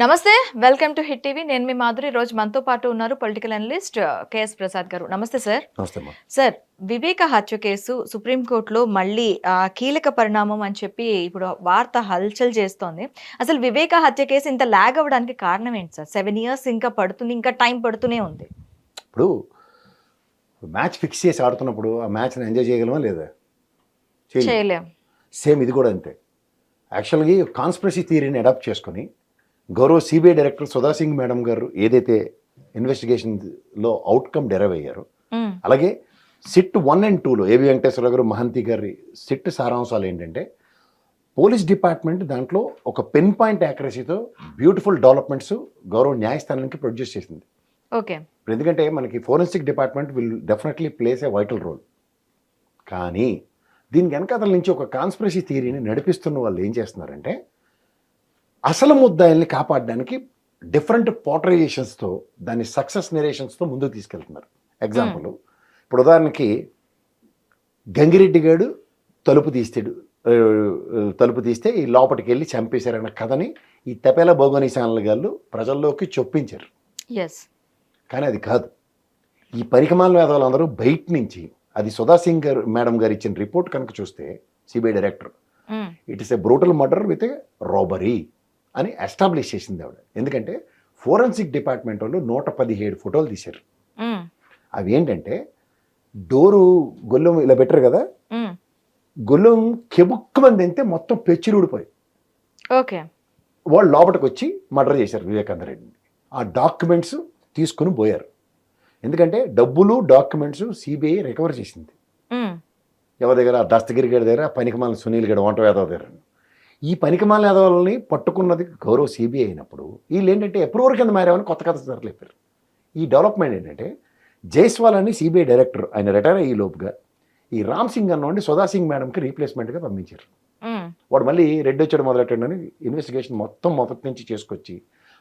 నమస్తే welcome to hit TV. నేను మీ మాధురి. రోజు మనతో పాటు ఉన్నారు పొలిటికల్ అనలిస్ట్ కేఎస్ ప్రసాద్ గారు. నమస్తే సార్. సార్ వివేక హత్య కేసు సుప్రీంకోర్టులో మళ్ళీ కీలక పరిణామం అని చెప్పి ఇప్పుడు వార్త హల్చల్ చేస్తోంది. అసలు వివేక హత్య కేసు ఇంత లాగ్ అవ్వడానికి కారణం ఏంటి సార్? సెవెన్ ఇయర్స్ ఇంకా పడుతుంది ఇంకా టైం పడుతూనే ఉంది. ఇప్పుడు మ్యాచ్ ఫిక్స్ చేసి ఆడుతున్నప్పుడు ఆ మ్యాచ్ని ఎంజాయ్ చేయగలమా లేదా? చేయలేం. చేయలేం. సేమ్ ఇది కూడా అంతే. యాక్చువల్గా కాన్స్పిరసీ థియరీని అడాప్ట్ చేసుకొని గౌరవ CBI director Sudha Singh madam గారు ఏదైతే ఇన్వెస్టిగేషన్లో అవుట్కమ్ డెరైవ్ అయ్యారో అలాగే సిట్ వన్ అండ్ టూలో ఏవి వెంకటేశ్వర గారు మహంతి గారి సిట్ సారాంశాలు ఏంటంటే పోలీస్ డిపార్ట్మెంట్ దాంట్లో ఒక పెన్ పాయింట్ యాక్యురసీతో బ్యూటిఫుల్ డెవలప్మెంట్స్ గౌరవ న్యాయస్థానానికి ప్రొడ్యూస్ చేసింది. ఓకే. ఎందుకంటే మనకి forensic department will definitely place a vital role. కానీ దీని వెనకాతల నుంచి ఒక కాన్స్పిరసీ థియరీని నడిపిస్తున్న వాళ్ళు ఏం చేస్తున్నారంటే అసలు ముద్దాయిల్ని కాపాడడానికి డిఫరెంట్ పోటరైజేషన్స్తో దాని సక్సెస్ నెరేషన్స్తో ముందుకు తీసుకెళ్తున్నారు. ఎగ్జాంపుల్ ఇప్పుడు ఉదాహరణకి గంగిరెడ్డి గాడు తలుపు తీస్తాడు తలుపు తీస్తే ఈ లోపలికి వెళ్ళి చంపేశారన్న కథని ఈ తెపేల భౌగోని ఛానల్ గారు ప్రజల్లోకి చొప్పించారు. ఎస్ కానీ అది కాదు. ఈ పరికమాల వేదాలందరూ బయట నుంచి అది సుధా సింగ్ గారు మేడం గారు ఇచ్చిన రిపోర్ట్ కనుక చూస్తే CBI director it is a brutal murder with a robbery. అని ఎస్టాబ్లిష్ చేసింది ఆవిడ. ఎందుకంటే ఫోరెన్సిక్ డిపార్ట్మెంట్ వాళ్ళు నూట పదిహేడు ఫోటోలు తీశారు. అవి ఏంటంటే డోరు గొల్లెం ఇలా పెట్టారు కదా? గొల్లెం కెబుక్కుమంది అంతే మొత్తం పెచ్చిరుడిపోయి ఓకే. వాళ్ళు లోపలికి వచ్చి మర్డర్ చేశారు వివేకానంద రెడ్డిని. ఆ డాక్యుమెంట్స్ తీసుకుని పోయారు. ఎందుకంటే డబ్బులు డాక్యుమెంట్స్ సిబిఐ రికవర్ చేసింది. ఎవరి దగ్గర? దస్తగిరి గారి దగ్గర పనికిమాల సునీల్ గడి వంట యాదవ్ దగ్గర. ఈ పనికిమాల యాదవ్ని పట్టుకున్నది గౌరవ సిబిఐ అయినప్పుడు వీళ్ళు ఏంటంటే ఎప్రూవర్ కింద మారామని కొత్త కథ చెప్పారు. ఈ డెవలప్మెంట్ ఏంటంటే జైస్వాల్ అని సిబిఐ డైరెక్టర్ ఆయన రిటైర్ అయ్యే లోపుగా ఈ రామ్ సింగ్ అన్నోండి సుధా సింగ్ మేడంకి రీప్లేస్మెంట్గా పంపించారు. వాడు మళ్ళీ రెడ్డి వచ్చాడు మొదలెట్టాడని ఇన్వెస్టిగేషన్ మొత్తం మొదటి నుంచి చేసుకొచ్చి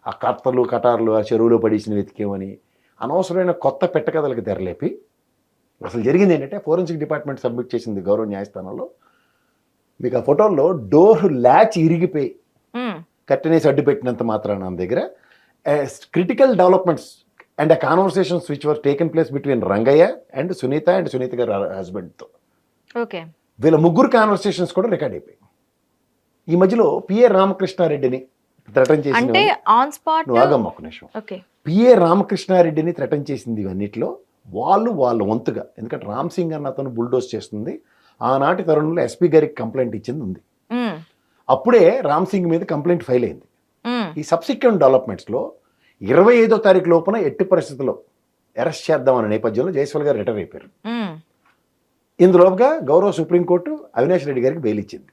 ఆ కర్తలు కటార్లు ఆ చెరువులో పడేసిన వెతికేమని అనవసరమైన కొత్త పెట్టకథలకు తెరలేపి అసలు జరిగింది ఏంటంటే ఫోరెన్సిక్ డిపార్ట్మెంట్ సబ్మిట్ చేసింది గౌరవ న్యాయస్థానంలో. మీకు ఆ ఫోటోల్లో డోర్ ల్యాచ్ ఇరిగిపోయి కట్టెనేసి అడ్డు పెట్టినంత మాత్రాన నా దగ్గర క్రిటికల్ డెవలప్మెంట్స్ అండ్ ఆ conversations which were taken place between Rangaiah and Sunitha and Sunitha గారి హస్బెండ్తో ఓకే. వీళ్ళ ముగ్గురు కాన్వర్సేషన్స్ కూడా రికార్డ్ అయిపోయాయి. ఈ మధ్యలో పిఏ రామకృష్ణారెడ్డిని థ్రెటన్ అంటే ఆన్ స్పాట్ ఆగమ్మ ఒక నిమిషం. పిఏ రామకృష్ణారెడ్డిని థ్రెటన్ చేసింది ఇవన్నిట్లో వాళ్ళు వాళ్ళ వంతుగా ఎందుకంటే రామ్ సింగ్ అన్న అతను బుల్డోస్ చేస్తుంది. ఆనాటి తరుణంలో ఎస్పీ గారికి కంప్లైంట్ ఇచ్చింది ఉంది. అప్పుడే రామ్ సింగ్ మీద కంప్లైంట్ ఫైల్ అయింది. ఈ సబ్సిక్వెంట్ డెవలప్మెంట్స్లో ఇరవై ఐదో తారీఖు లోపున ఎట్టి పరిస్థితుల్లో అరెస్ట్ చేద్దామన్న నేపథ్యంలో జైస్వాల్ గారు రిటైర్ అయిపోయారు. ఇందులోగా గౌరవ సుప్రీంకోర్టు అవినాష్ రెడ్డి గారికి బెయిల్ ఇచ్చింది.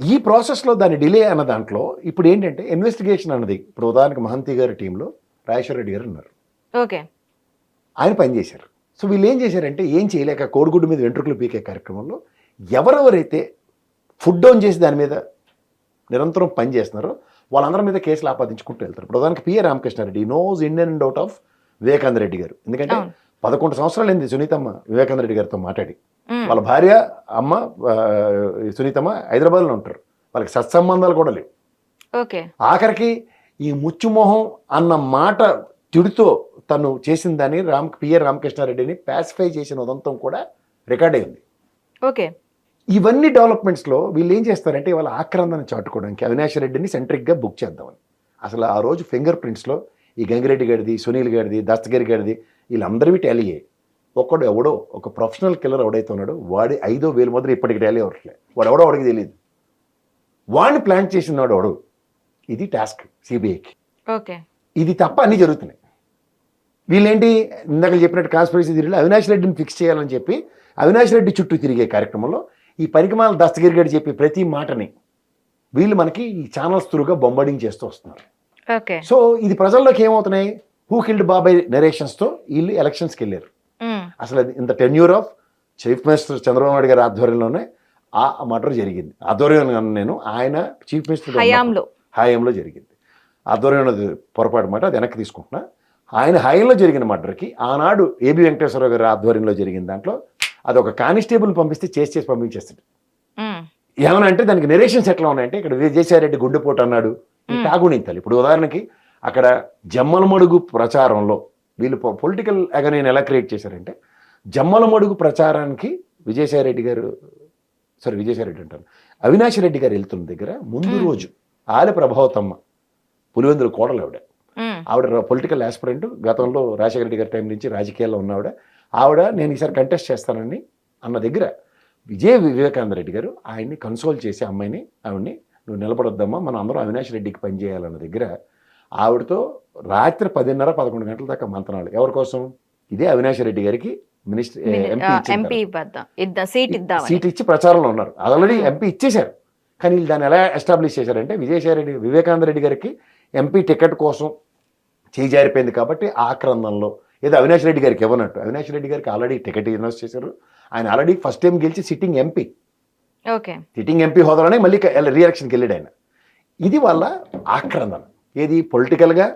ఈ ప్రాసెస్లో దాని డిలే అన్న దాంట్లో ఇప్పుడు ఏంటంటే ఇన్వెస్టిగేషన్ అన్నది ఇప్పుడు ఉదాహరణకు మహంతి గారి టీంలో రాజేశ్వర రెడ్డి గారు ఉన్నారు. ఓకే. ఆయన పనిచేశారు సో వీళ్ళు ఏం చేశారంటే ఏం చేయలేక కోడిగుడ్డు మీద వెంట్రుకలు పీకే కార్యక్రమంలో ఎవరెవరైతే ఫుడ్ డౌన్ చేసి దాని మీద నిరంతరం పని చేస్తున్నారో వాళ్ళందరి మీద కేసులు ఆపాదించుకుంటూ వెళ్తారు. ఉదాహరణకి PA Ramakrishna Reddy knows Indian and out of Vivekananda Reddy గారు. ఎందుకంటే. పదకొండు సంవత్సరాలు అయింది సునీతమ్మ వివేకానంద రెడ్డి గారితో మాట్లాడి. వాళ్ళ భార్య అమ్మ సునీతమ్మ హైదరాబాద్లో ఉంటారు. వాళ్ళకి సత్సంబంధాలు కూడా లేవు. ఓకే. ఆఖరికి ఈ ముచ్చుమోహం అన్న మాట తిడుతో తను చేసిన దాన్ని రామ్ పిఆర్ రామకృష్ణారెడ్డిని పాసిఫై చేసిన ఉదంతం కూడా రికార్డ్ అయింది ఓకే. ఇవన్నీ డెవలప్మెంట్స్లో వీళ్ళు ఏం చేస్తారంటే వాళ్ళ ఆక్రందన చాటుకోవడానికి అవినాష్ రెడ్డిని సెంట్రిక్గా బుక్ చేద్దామని. అసలు ఆ రోజు ఫింగర్ ప్రింట్స్లో ఈ గంగిరెడ్డి గారిది సునీల్ గారిది దస్తగిరి గారిది వీళ్ళందరివి టాలీ అయ్యాయి ఒక్కడు ఎవడో ఒక ప్రొఫెషనల్ కిల్లర్ ఎవడైతే ఉన్నాడో వాడి ఐదో వేలు మాత్రం ఇప్పటికి టాలీ అవ్వట్లే. వాడు ఎవడో వాడికి తెలియదు వాడిని ప్లాన్ చేసిన వాడు ఇది టాస్క్ సిబిఐకి ఓకే. ఇది తప్ప అన్నీ జరుగుతున్నాయి. వీళ్ళేంటి? ఇందాక చెప్పినట్టు కాన్స్పిరసీ థిరీలో అవినాష్ రెడ్డిని ఫిక్స్ చేయాలని చెప్పి అవినాష్ రెడ్డి చుట్టూ తిరిగే కార్యక్రమంలో ఈ పనికిమాల దస్తగిరి గారు చెప్పి ప్రతి మాటని వీళ్ళు మనకి ఈ ఛానల్స్ త్రూగా బొంబడింగ్ చేస్తూ వస్తున్నారు. సో ఇది ప్రజల్లోకి ఏమవుతున్నాయి? హూ కిల్డ్ బాబాయ్ నెరేషన్స్తో వీళ్ళు ఎలక్షన్స్కి వెళ్ళారు. అసలు అది ఇంత tenure of chief minister Chandrababu Naidu గారి ఆధ్వర్యంలోనే ఆ మర్డర్ జరిగింది. ఆధ్వర్యం అన్నాను నేను ఆయన చీఫ్ మినిస్టర్ హయాంలో. జరిగింది. ఆధ్వర్యంలో పొరపాటు మాట అది వెనక్కి తీసుకుంటున్నా. ఆయన హాయంలో జరిగిన మర్డర్కి ఆనాడు ఏబి వెంకటేశ్వరరావు గారి ఆధ్వర్యంలో జరిగిన దాంట్లో అది ఒక కానిస్టేబుల్ పంపిస్తే చేసి చేసి పంపించేస్తాడు. ఏమన్నా అంటే దానికి నెరేషన్స్ ఎట్లా ఉన్నాయంటే ఇక్కడ విజయసాయిరెడ్డి గుండెపోటు అన్నాడు. ఈ. తాగునీతలు ఇప్పుడు ఉదాహరణకి అక్కడ జమ్మల మడుగు ప్రచారంలో వీళ్ళు పొలిటికల్ నేను ఎలా క్రియేట్ చేశారంటే జమ్మల మడుగు ప్రచారానికి విజయసాయి రెడ్డి గారు సారీ విజయసాయి రెడ్డి అంటారు. అవినాష్ రెడ్డి గారు వెళ్తున్న దగ్గర ముందు. రోజు ఆలి ప్రభావతమ్మ పులివెందుల కోడలు ఆవిడ ఆవిడ పొలిటికల్ ఆస్పిరెంట్ గతంలో రాజశేఖర రెడ్డి గారి టైం నుంచి రాజకీయాల్లో ఉన్న ఆవిడ నేను ఈసారి కంటెస్ట్ చేస్తానని అన్న దగ్గర విజయ వివేకానంద రెడ్డి గారు ఆయన్ని కన్సోల్ చేసి అమ్మాయిని ఆవిడ్ని నువ్వు నిలబడొద్దమ్మా మనం అందరం అవినాష్ రెడ్డికి పనిచేయాలన్న దగ్గర ఆవిడతో రాత్రి పదిన్నర పదకొండు గంటల దాకా మంతనాలు. ఎవరి కోసం? ఇదే అవినాష్ రెడ్డి గారికి మినిస్టర్ మిని- ఎంపీ సీట్ ఇచ్చి ప్రచారంలో ఉన్నారు. ఆల్రెడీ. ఎంపీ ఇచ్చేశారు. కానీ వీళ్ళు దాన్ని ఎలా ఎస్టాబ్లిష్ చేశారంటే విజయసాయి రెడ్డి వివేకానంద రెడ్డి గారికి ఎంపీ టికెట్ కోసం చేయి జారిపోయింది కాబట్టి ఆ క్రందంలో ఏదో అవినాష్ రెడ్డి గారికి ఇవ్వనట్టు. అవినాష్ రెడ్డి గారికి ఆల్రెడీ టికెట్ ఇన్వెస్ట్ చేశారు. ఆయన ఆల్రెడీ ఫస్ట్ టైం గెలిచి sitting MP. Okay. Sitting MP హోదాలోనే మళ్ళీ రీఎలక్షన్కి వెళ్ళాడు ఆయన. ఇది వాళ్ళ ఆక్రందన. ఏది పొలిటికల్గా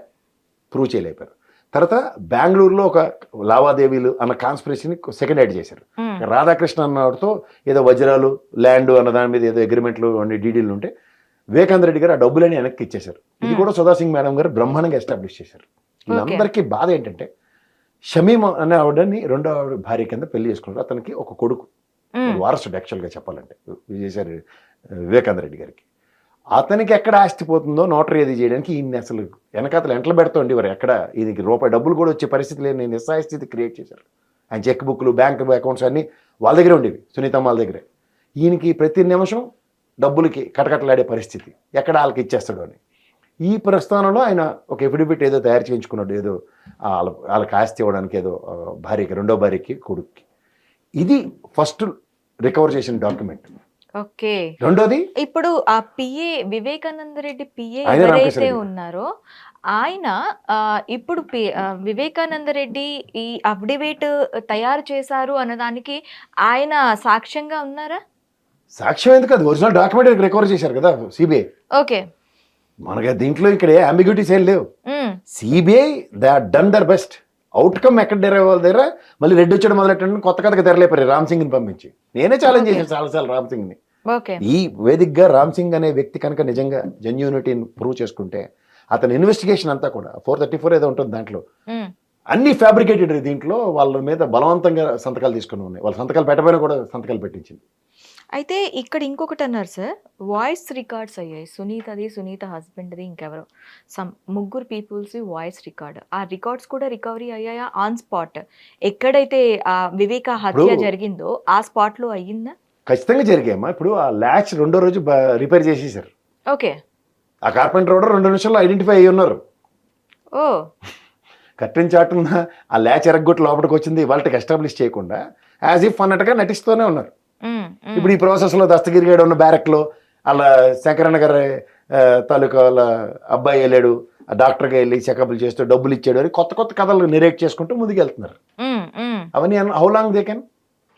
ప్రూవ్ చేయలేపారు. తర్వాత బెంగళూరులో ఒక లావాదేవీలు అన్న కాన్స్పిరసీని సెకండ్ యాడ్ చేశారు. రాధాకృష్ణ అన్నవాడితో ఏదో వజ్రాలు ల్యాండ్ అన్న దాని మీద ఏదో అగ్రిమెంట్లు అన్ని డీడీలు ఉంటే వివేకానంద రెడ్డి గారు ఆ డబ్బులని వెనక్కి ఇచ్చేశారు. ఇది. కూడా సుధా సింగ్ మేడం గారు బ్రహ్మాండంగా ఎస్టాబ్లిష్ చేశారు. వీళ్ళందరికీ బాధ ఏంటంటే షమీమ్ అనే ఆవిడని రెండో ఆవిడ భార్య కింద పెళ్ళి చేసుకున్నారు. అతనికి ఒక కొడుకు. వారసుడు యాక్చువల్గా చెప్పాలంటే విజయసాయి వివేకానంద రెడ్డి గారికి. అతనికి ఎక్కడ ఆస్తి పోతుందో నోటరీ అది చేయడానికి ఈయన్ని అసలు వెనకాతలు ఎంటలు పెడుతోండి వారు ఎక్కడ ఈయనకి రూపాయి డబ్బులు కూడా వచ్చే పరిస్థితి లేని నిస్సాయ స్థితి క్రియేట్ చేశారు. ఆయన చెక్ బుక్లు బ్యాంక్ అకౌంట్స్ అన్నీ వాళ్ళ దగ్గరే ఉండేవి సునీతమ్మ వాళ్ళ దగ్గరే. ఈయనకి ప్రతి నిమిషం డబ్బులకి కటకటలాడే పరిస్థితి. ఎక్కడ వాళ్ళకి ఇచ్చేస్తాడు అని. ఈ ప్రస్థానంలో ఆయన ఒక ఎఫిడవిట్ ఏదో తయారు చేయించుకున్నాడు. ఏదో వాళ్ళ వాళ్ళకి ఆస్తి ఇవ్వడానికి ఏదో భార్యకి రెండో భార్యకి కొడుక్కి. ఇది ఫస్ట్ రికవర్ చేసిన డాక్యుమెంట్. ఓకే. రెండోది? ఇప్పుడు ఆ పిఏ వివేకానంద రెడ్డి పిఏ ఎవరైతే. ఉన్నారో ఆయన ఇప్పుడు వివేకానంద రెడ్డి ఈ అఫిడవిట్ తయారు చేశారు అన్నదానికి ఆయన సాక్ష్యంగా ఉన్నారా? సాక్ష్యం ఎందుకు? అది ఒరిజినల్ డాక్యుమెంట్ రికవర్ చేశారు కదా సిబిఐ ఓకే. మనకి దీంట్లో ఇక్కడ ఏ అంబిగ్యూటీస్ ఏం లేవు. CBI they done their best outcome ఎక్కడ డెరైవ్ వాళ్ళ దగ్గర? మళ్ళీ రెడ్డి వచ్చాడు మొదలెట్టండి కొత్త కథకు తెరలేపారు రామ్ సింగ్ని పంపించి. నేనే ఛాలెంజ్. చేశాను చాలాసార్లు రామ్ సింగ్ని. ఓకే. ఈ వేదికగా రామ్ సింగ్ అనే వ్యక్తి కనుక నిజంగా జెన్యూనిటీని ప్రూవ్ చేసుకుంటే అతని ఇన్వెస్టిగేషన్ అంతా కూడా ఫోర్ థర్టీ ఫోర్ ఏదో ఉంటుంది దాంట్లో. అన్ని ఫ్యాబ్రికేటెడ్ దీంట్లో వాళ్ళ మీద బలవంతంగా సంతకాలు తీసుకుని ఉన్నాయి. వాళ్ళ సంతకాలు పెట్టబోయినా కూడా సంతకాలు పెట్టించింది. అయితే ఇక్కడ ఇంకొకటి అన్నారు సార్. వాయిస్ రికార్డ్స్ అయ్యాయి. సునీతది సునీత హస్బెండ్ది ఇంకెవరో. సమ్ ముగ్గురు పీపుల్స్ వాయిస్ రికార్డ్ ఆ రికార్డ్స్ కూడా రికవరీ అయ్యాయా? ఆన్ స్పాట్ ఎక్కడైతే ఆ వివేక హత్య జరిగిందో ఆ స్పాట్లో అయ్యిందా? ఖచ్చితంగా జరిగాయమ్మా. ఇప్పుడు ఆ ల్యాచ్ రెండో రోజు రిపేర్ చేసేసారు ఓకే. ఆ కార్పెంటర్ కూడా రెండు నిమిషాల్లో ఐడెంటిఫై అయ్యి ఉన్నారు. ఓ. కట్టిన చాటున ఆ ల్యాచ్ ఎరగొట్టి లోపలికి వచ్చింది. వాళ్ళకి ఎస్టాబ్లిష్ చేయకుండా యాజ్ ఇఫ్ అన్నట్టుగా నటిస్తూనే ఉన్నారు. ఇప్పుడు ఈ ప్రాసెస్లో దస్తగిరి గడు ఉన్న బ్యారక్లో అలా శంకరన్న గారి తాలూకా వాళ్ళ అబ్బాయి వెళ్ళాడు ఆ డాక్టర్గా వెళ్ళి చెకప్లు చేస్తూ డబ్బులు ఇచ్చాడు అని కొత్త కొత్త కథలు నిరేట్ చేసుకుంటూ ముందుకు వెళ్తున్నారు. అవన్నీ how long they can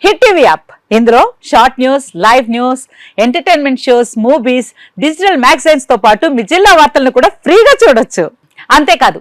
hit TV app. ఇందులో short news live news entertainment shows movies digital మ్యాగజైన్స్తో పాటు మీ జిల్లా వార్తలను కూడా ఫ్రీగా చూడొచ్చు. అంతేకాదు